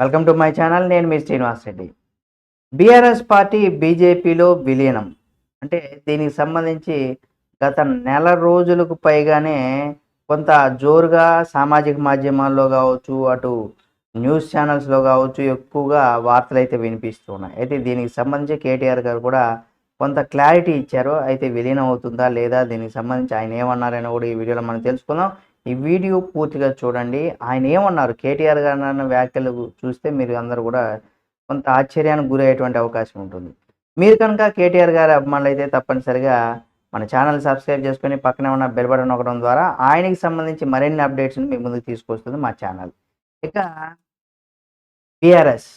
Welcome to my channel నేను మీ Srinivas Reddy. BRS party బీజేపీలో విలీనం. అంటే దీనికి సంబంధించి గత నెల రోజులకు పైగానే కొంత జోరుగా సామాజిక మాధ్యమాల్లో కావచ్చు అటు న్యూస్ ఛానల్స్లో కావచ్చు ఎక్కువగా వార్తలు అయితే వినిపిస్తున్నాయి అయితే దీనికి సంబంధించి కేటీఆర్ గారు కూడా కొంత క్లారిటీ ఇచ్చారు. అయితే విలీనం అవుతుందా లేదా దీనికి సంబంధించి ఆయన ఏమన్నారని కూడా ఈ వీడియోలో మనం తెలుసుకుందాం. ఈ వీడియో పూర్తిగా చూడండి. ఆయన ఏమన్నారు? కేటీఆర్ గారు అన్న వ్యాఖ్యలు చూస్తే మీరు అందరూ కూడా కొంత ఆశ్చర్యానికి గురయ్యేటువంటి అవకాశం ఉంటుంది. మీరు కనుక కేటీఆర్ గారి అభిమానులు అయితే తప్పనిసరిగా మన ఛానల్ సబ్స్క్రైబ్ చేసుకొని పక్కనే ఉన్న బెల్ బటన్ నొక్కడం ద్వారా ఆయనకి సంబంధించి మరిన్ని అప్డేట్స్ని మీ ముందుకు తీసుకొస్తుంది మా ఛానల్. ఇక బీఆర్ఎస్.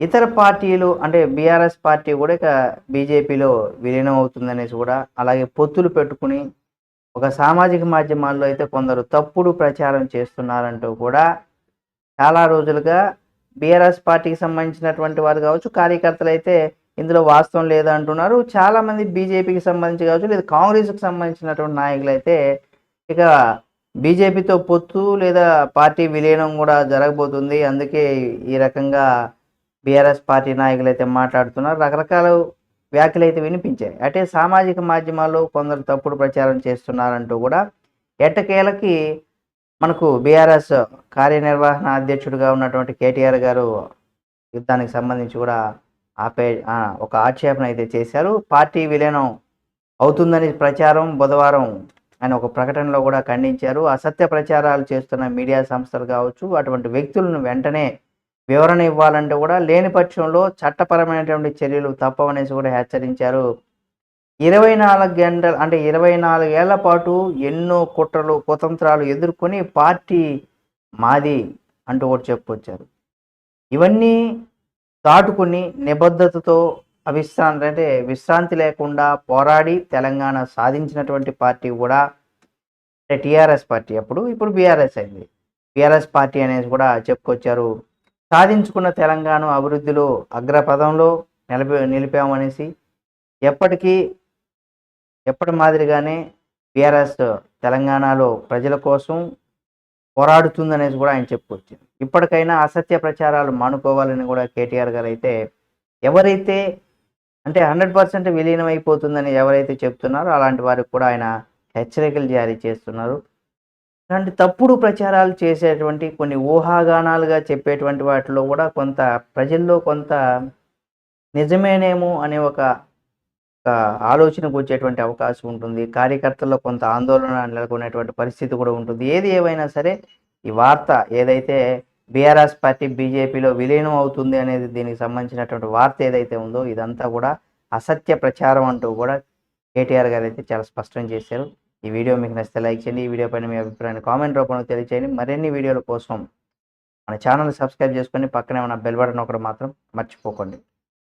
ఇతర పార్టీలు అంటే బీఆర్ఎస్ పార్టీ కూడా ఇక బీజేపీలో విలీనం అవుతుందనేసి కూడా అలాగే పొత్తులు పెట్టుకుని ఒక సామాజిక మాధ్యమాల్లో అయితే కొందరు తప్పుడు ప్రచారం చేస్తున్నారంటూ కూడా చాలా రోజులుగా బీఆర్ఎస్ పార్టీకి సంబంధించినటువంటి వారు కావచ్చు కార్యకర్తలు అయితే ఇందులో వాస్తవం లేదంటున్నారు చాలామంది బీజేపీకి సంబంధించి కావచ్చు లేదా కాంగ్రెస్కి సంబంధించినటువంటి నాయకులు అయితే ఇక బీజేపీతో పొత్తు లేదా పార్టీ విలీనం కూడా జరగబోతుంది. అందుకే ఈ రకంగా బీఆర్ఎస్ పార్టీ నాయకులు అయితే మాట్లాడుతున్నారు. రకరకాల వ్యాఖ్యలు అయితే వినిపించాయి. అంటే సామాజిక మాధ్యమాల్లో కొందరు తప్పుడు ప్రచారం చేస్తున్నారంటూ కూడా ఎట్టకేలకి మనకు బీఆర్ఎస్ కార్యనిర్వహణ అధ్యక్షుడిగా ఉన్నటువంటి కేటీఆర్ గారు యుద్ధానికి సంబంధించి కూడా ఆపే ఒక ఆక్షేపణ అయితే చేశారు. పార్టీ విలీనం అవుతుందని ప్రచారం బుధవారం ఆయన ఒక ప్రకటనలో కూడా ఖండించారు. అసత్య ప్రచారాలు చేస్తున్న మీడియా సంస్థలు కావచ్చు అటువంటి వ్యక్తులను వెంటనే వివరణ ఇవ్వాలంటే కూడా లేని పక్షంలో చట్టపరమైనటువంటి చర్యలు తప్పవనేసి కూడా హెచ్చరించారు. ఇరవై నాలుగు గంటలు అంటే ఇరవై నాలుగేళ్ళ పాటు ఎన్నో కుట్రలు కుతంత్రాలు ఎదుర్కొని పార్టీ మాది అంటూ కూడా చెప్పుకొచ్చారు. ఇవన్నీ దాటుకుని నిబద్ధతతో అవిశ్రాంతి అంటే విశ్రాంతి లేకుండా పోరాడి తెలంగాణ సాధించినటువంటి పార్టీ కూడా అంటే టీఆర్ఎస్ పార్టీ అప్పుడు ఇప్పుడు బీఆర్ఎస్ అయింది. బీఆర్ఎస్ పార్టీ అనేది కూడా చెప్పుకొచ్చారు. సాధించుకున్న తెలంగాణ అభివృద్ధిలో అగ్రపదంలో నిలిపి నిలిపామనేసి ఎప్పటికీ ఎప్పటి మాదిరిగానే బీఆర్ఎస్ తెలంగాణలో ప్రజల కోసం పోరాడుతుందనేసి కూడా ఆయన చెప్పుకొచ్చింది ఇప్పటికైనా అసత్య ప్రచారాలు మానుకోవాలని కూడా కేటీఆర్ గారు అయితే ఎవరైతే అంటే హండ్రెడ్ పర్సెంట్ విలీనం అయిపోతుందని ఎవరైతే చెప్తున్నారో అలాంటి వారికి కూడా ఆయన హెచ్చరికలు జారీ చేస్తున్నారు. ఇలాంటి తప్పుడు ప్రచారాలు చేసేటువంటి కొన్ని ఊహాగానాలుగా చెప్పేటువంటి వాటిలో కూడా కొంత ప్రజల్లో కొంత నిజమేనేమో అనే ఒక ఒక ఆలోచనకు వచ్చేటువంటి అవకాశం ఉంటుంది. కార్యకర్తల్లో కొంత ఆందోళన నెలకొనేటువంటి పరిస్థితి కూడా ఉంటుంది. ఏది ఏమైనా సరే ఈ వార్త ఏదైతే బీఆర్ఎస్ పార్టీ బీజేపీలో విలీనం అవుతుంది అనేది దీనికి సంబంధించినటువంటి వార్త ఏదైతే ఉందో ఇదంతా కూడా అసత్య ప్రచారం అంటూ కూడా కేటీఆర్ గారు అయితే చాలా స్పష్టం చేశారు. ఈ వీడియో మీకు నచ్చితే లైక్ చేయండి ఈ వీడియో పైన మీ అభిప్రాయాన్ని కామెంట్ రూపంలో తెలియచేయండి. మరిన్ని వీడియోల కోసం మన ఛానల్ సబ్స్క్రైబ్ చేసుకొని పక్కనే ఉన్న బెల్ బటన్ ఒకటి మాత్రం మర్చిపోకండి.